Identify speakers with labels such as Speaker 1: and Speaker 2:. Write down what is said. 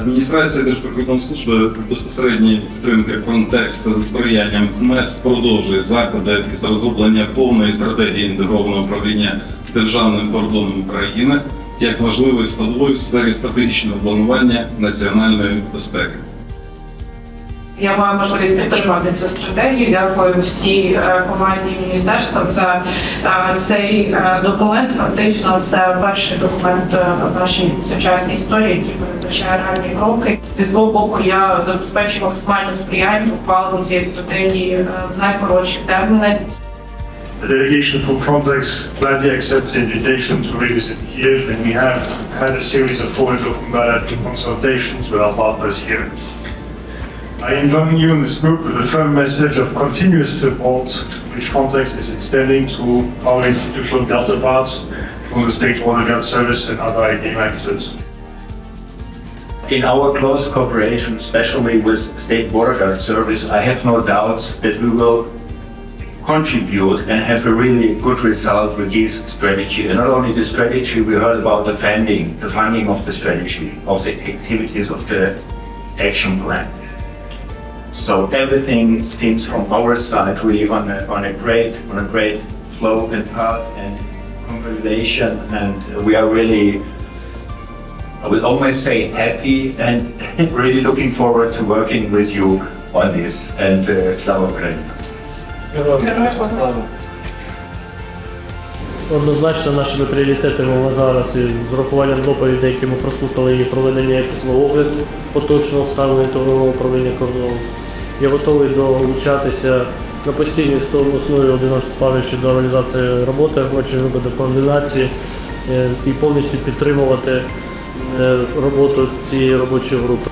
Speaker 1: Адміністрація Держприкордонслужби безпосередньої підтримки контексту за сприянням МЕС продовжує заходи із розроблення повної стратегії інтегрованого управління державним кордоном України як важливої складової в сфері стратегічного планування національної безпеки.
Speaker 2: Я маю можливість підтримати цю стратегію. Дякую всій е, команді міністерства за е, цей е, документ. Фактично, це перший документ в нашій сучасній історії, який передбачає реальні кроки. І з свого боку я забезпечую максимальне сприяння ухваленню цієї стратегії в найкоротші терміни.
Speaker 3: The delegation from Frontex gladly accepted the invitation to revisit Kiev, and we have had a series of forward-looking bilateral consultations with our partners here. I joining you in this group with a firm message of continuous support which Frontex is extending to our institutional counterparts from the State Border Guard Service and other IDM actors.
Speaker 4: In our close cooperation, especially with State Border Guard Service, I have no doubts that we will contribute and have a really good result with this strategy. And not only the strategy, we heard about the funding, the funding of the strategy, of the activities of the action plan. So everything seems from our side really on a, on a great, on a great flow and path and congratulation. And we are really I will always say happy and really looking forward to working with you on this and uh, Slava Ukraini.
Speaker 5: Однозначно нашими пріоритетами зараз і з урахуванням доповідей, які ми прослухали і проведення якісного огляду поточного стану інтегрованого управління кордону. Я готовий долучатися на постійній основі 11 планів щодо реалізації роботи робочої групи до координації е, і повністю підтримувати е, роботу цієї робочої групи.